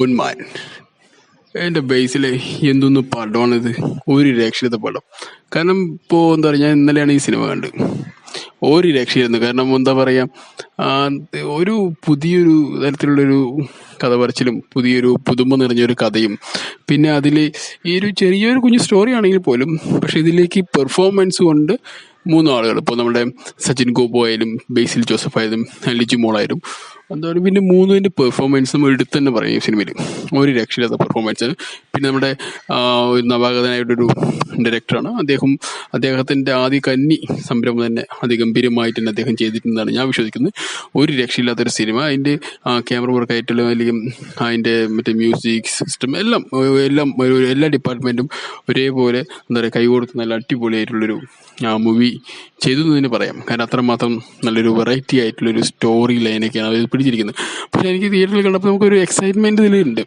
പൊന്മാൻ എന്റെ ബേസിൽ എന്തൊന്ന് പടമാണിത്? ഒരു രക്ഷയില്ലാത്ത പടം. കാരണം ഇപ്പോൾ എന്താ പറയുക ഞാൻ ഇന്നലെയാണ് ഈ സിനിമ കണ്ടത്. ഒരു രക്ഷയായിരുന്നു കാരണം എന്താ പറയുക ഒരു പുതിയൊരു തരത്തിലുള്ളൊരു കഥ പറച്ചിലും പുതിയൊരു പുതുമ നിറഞ്ഞൊരു കഥയും പിന്നെ അതിൽ ഈ ഒരു ചെറിയൊരു കുഞ്ഞു സ്റ്റോറി ആണെങ്കിൽ പോലും പക്ഷേ ഇതിലേക്ക് പെർഫോമൻസ് കൊണ്ട് മൂന്നാളുകൾ ഇപ്പോൾ നമ്മുടെ സച്ചിൻ ഗോപു ആയാലും ബേസിൽ ജോസഫ് ആയാലും ലിജു മോളായാലും എന്താ പറയുക പിന്നെ മൂന്നിന്റെ പെർഫോമൻസും എടുത്ത് തന്നെ പറയും സിനിമയിൽ ഒരു രക്ഷയില്ലാത്ത പെർഫോമൻസ് പിന്നെ നമ്മുടെ നവാഗതനായിട്ടൊരു ഡയറക്ടറാണ് അദ്ദേഹം അദ്ദേഹത്തിന്റെ ആദ്യ കന്നി സംരംഭം തന്നെ അതിഗംഭീരമായിട്ട് തന്നെ അദ്ദേഹം ചെയ്തിട്ടുണ്ടെന്നാണ് ഞാൻ വിശ്വസിക്കുന്നത്. ഒരു രക്ഷയില്ലാത്തൊരു സിനിമ. അതിന്റെ ക്യാമറ വർക്ക് ആയിട്ടുള്ള അല്ലെങ്കിൽ അതിന്റെ മറ്റേ മ്യൂസിക് സിസ്റ്റം എല്ലാം എല്ലാം എല്ലാ ഡിപ്പാർട്ട്മെന്റും ഒരേപോലെ എന്താ പറയുക കൈകൊടുത്ത് നല്ല അടിപൊളിയായിട്ടുള്ളൊരു മൂവി ചെയ്തു എന്ന് തന്നെ പറയാം. കാരണം അത്രമാത്രം നല്ലൊരു വെറൈറ്റി ആയിട്ടുള്ളൊരു സ്റ്റോറി ലൈനൊക്കെയാണ് അവർ പിടിച്ചിരിക്കുന്നത്. പക്ഷേ എനിക്ക് തിയേറ്ററിൽ കണ്ടപ്പോൾ നമുക്കൊരു എക്സൈറ്റ്മെന്റ് ഇതിലുണ്ട്.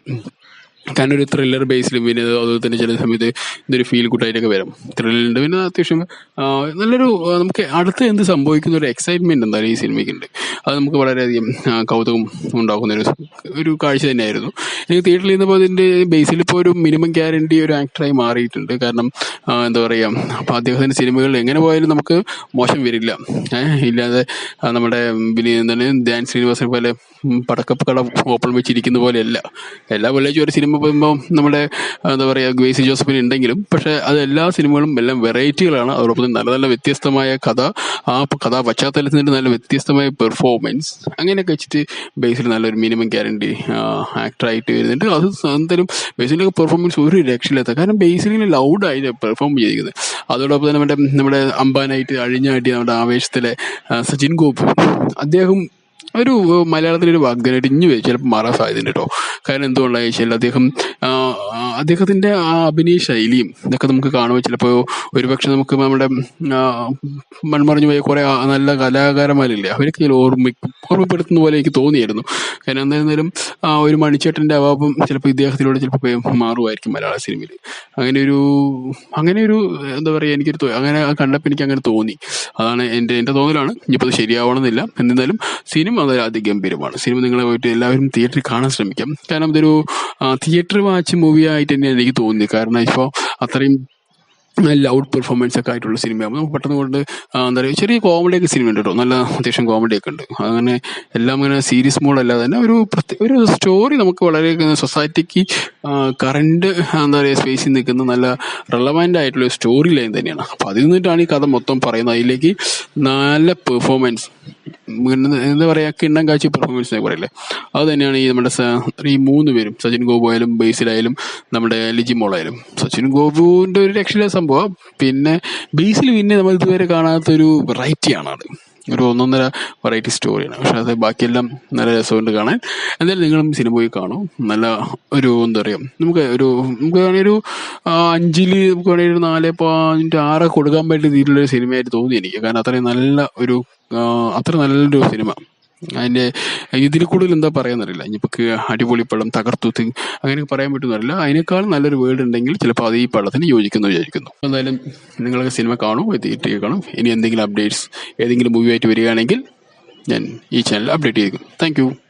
കാരണം ഒരു ത്രില്ലർ ബേസിലും പിന്നെ അതുപോലെ തന്നെ ചില സമയത്ത് ഇതൊരു ഫീൽ ഗുഡായിട്ടൊക്കെ വരും. ത്രില്ലുണ്ട് പിന്നെ അത്യാവശ്യം നല്ലൊരു നമുക്ക് അടുത്ത് എന്ത് സംഭവിക്കുന്ന ഒരു എക്സൈറ്റ്മെന്റ് എന്തായാലും ഈ സിനിമയ്ക്കുണ്ട് അത് നമുക്ക് വളരെയധികം കൗതുകം ഉണ്ടാക്കുന്ന ഒരു ഒരു കാഴ്ച തന്നെയായിരുന്നു. എനിക്ക് തിയേറ്ററിൽ നിന്നപ്പോൾ അതിന്റെ ബേസിൽ ഇപ്പോൾ ഒരു മിനിമം ഗ്യാരണ്ടി ഒരു ആക്ടറായി മാറിയിട്ടുണ്ട്. കാരണം എന്താ പറയുക അപ്പോൾ അദ്ദേഹത്തിന്റെ സിനിമകൾ എങ്ങനെ പോയാലും നമുക്ക് മോശം വരില്ല. ഇല്ലാതെ നമ്മുടെ എന്താണ് ധ്യാൻ ശ്രീനിവാസനെ പോലെ ഉം, പടക്കപ്പ് കട ഓപ്പൺ വെച്ചിരിക്കുന്ന പോലെയല്ല. എല്ലാ വെള്ളിയാഴ്ച ഒരു സിനിമ പോകുമ്പോൾ നമ്മുടെ എന്താ പറയുക ഗ്രേസി ജോസഫിന് ഉണ്ടെങ്കിലും പക്ഷേ അത് എല്ലാ സിനിമകളും എല്ലാം വെറൈറ്റികളാണ്. അതോടൊപ്പം നല്ല നല്ല വ്യത്യസ്തമായ കഥ ആ കഥ പശ്ചാത്തലത്തിന്റെ നല്ല വ്യത്യസ്തമായ പെർഫോമൻസ് അങ്ങനെയൊക്കെ വെച്ചിട്ട് ബേസിൽ നല്ലൊരു മിനിമം ഗ്യാരണ്ടി ആക്ടറായിട്ട് വരുന്നുണ്ട്. അത് എന്തായാലും ബേസിലൊക്കെ പെർഫോമൻസ് ഒരു രക്ഷയില്ലാത്ത കാരണം ബേസിലിങ്ങനെ ലൗഡായിട്ട് പെർഫോം ചെയ്തിരിക്കുന്നത് അതോടൊപ്പം തന്നെ നമ്മുടെ നമ്മുടെ അമ്പാനായിട്ട് അഴിഞ്ഞാട്ടി നമ്മുടെ ആവേശത്തിലെ സച്ചിൻ ഗോപു. അദ്ദേഹം ഒരു മലയാളത്തിലൊരു വാഗ്ദാനായിട്ട് വരും ചിലപ്പോൾ മാറാൻ സാധ്യതയുണ്ട് കേട്ടോ കാരണം എന്തുകൊണ്ടാണ് വെച്ചാൽ അദ്ദേഹം അദ്ദേഹത്തിന്റെ ആ, അഭിനയ ശൈലിയും ഇതൊക്കെ നമുക്ക് കാണുമ്പോൾ ചിലപ്പോൾ ഒരുപക്ഷെ നമുക്ക് നമ്മുടെ മൺമറിഞ്ഞു പോയ കുറേ നല്ല കലാകാരന്മാരില്ലേ അവരൊക്കെ ചില ഓർമ്മ ഓർമ്മപ്പെടുത്തുന്ന പോലെ എനിക്ക് തോന്നിയായിരുന്നു. കാരണം എന്തായിരുന്നാലും ഒരു മണിച്ചേട്ടന്റെ അഭാവം ചിലപ്പോൾ ഇദ്ദേഹത്തിലൂടെ ചിലപ്പോൾ മാറുമായിരിക്കും മലയാള സിനിമയിൽ. അങ്ങനെ ഒരു അങ്ങനെ ഒരു എന്താ പറയുക എനിക്കൊരു അങ്ങനെ കണ്ടപ്പോൾ എനിക്ക് അങ്ങനെ തോന്നി. അതാണ് എന്റെ എന്റെ തോന്നലാണ്. ഇനിയിപ്പോൾ അത് ശരിയാവണമെന്നില്ല. എന്നിരുന്നാലും സിനിമ അത് അതിഗംഭീരമാണ്. സിനിമ നിങ്ങളെ പോയിട്ട് എല്ലാവരും തിയേറ്ററിൽ കാണാൻ ശ്രമിക്കാം. കാരണം ഇതൊരു തിയേറ്റർ വാച്ച് മൂവി ആയിട്ട് തന്നെയാണ് എനിക്ക് തോന്നിയത്. കാരണം ഇപ്പോൾ അത്രയും ലൗഡ് പെർഫോമൻസ് ഒക്കെ ആയിട്ടുള്ള സിനിമയാകുമ്പോൾ നമുക്ക് പെട്ടെന്ന് കൊണ്ട് എന്താ പറയുക ചെറിയ കോമഡി ഒക്കെ സിനിമ ഉണ്ട് കേട്ടോ. നല്ല അത്യാവശ്യം കോമഡി ഒക്കെ ഉണ്ട്. അങ്ങനെ എല്ലാം ഇങ്ങനെ സീരിയസ് മോഡല്ലാതെ തന്നെ ഒരു പ്രത്യേക ഒരു സ്റ്റോറി നമുക്ക് വളരെ സൊസൈറ്റിക്ക് കറണ്ട് എന്താ പറയുക സ്പേസിൽ നിൽക്കുന്ന നല്ല റെലവന്റ് ആയിട്ടുള്ള സ്റ്റോറി ലൈൻ തന്നെയാണ്. അപ്പോൾ അതിൽ നിന്നിട്ടാണ് ഈ കഥ മൊത്തം പറയുന്നത്. അതിലേക്ക് നല്ല പെർഫോമൻസ് എന്താ പറയുക കിണ്ണം കാച്ചി പെർഫോമൻസ് എന്നൊക്കെ പറയില്ലേ? അത് തന്നെയാണ് ഈ നമ്മുടെ ഈ മൂന്ന് പേരും സച്ചിൻ ഗോപു ആയാലും ബേസിലായാലും നമ്മുടെ ലിജി മോളായാലും. സച്ചിൻ ഗോപുവിന്റെ ഒരു രക്ഷയില്ല സംഭവം. പിന്നെ ബേസിൽ പിന്നെ നമ്മൾ ഇതുവരെ കാണാത്തൊരു വെറൈറ്റിയാണ് അത് ഒരു ഒന്നൊന്നര വെറൈറ്റി സ്റ്റോറിയാണ് പക്ഷെ അത് ബാക്കിയെല്ലാം നല്ല രസമുണ്ട് കാണാൻ. എന്തായാലും നിങ്ങളും സിനിമ പോയി കാണും. നല്ല ഒരു എന്താ പറയുക നമുക്ക് ഒരു നമുക്ക് വേണമെങ്കിൽ ഒരു അഞ്ചിൽ നമുക്ക് വേണമെങ്കിൽ ഒരു നാല് പോയിന്റ് ആറ് കൊടുക്കാൻ പറ്റിയ രീതിയിലുള്ള സിനിമയായിട്ട് തോന്നി എനിക്ക്. കാരണം അത്രയും നല്ല ഒരു അത്ര നല്ലൊരു സിനിമ അതിന്റെ ഇതിൽ കൂടുതൽ എന്താ പറയാന്നറിയില്ല. ഇനിയിപ്പോൾ അടിപൊളി പടം തകർത്തു തി- അങ്ങനെ പറയാൻ പറ്റുന്നറിയില്ല അതിനേക്കാൾ നല്ലൊരു വേർഡ് ഉണ്ടെങ്കിൽ ചിലപ്പോൾ അത് ഈ പടത്തിന് യോജിക്കുന്നു വിചാരിക്കുന്നു. എന്തായാലും നിങ്ങളൊക്കെ സിനിമ കാണും തിയേറ്ററിൽ കാണും. ഇനി എന്തെങ്കിലും അപ്ഡേറ്റ്സ് ഏതെങ്കിലും മൂവിയായിട്ട് വരികയാണെങ്കിൽ ഞാൻ ഈ ചാനൽ അപ്ഡേറ്റ് ചെയ്തേക്കും. താങ്ക്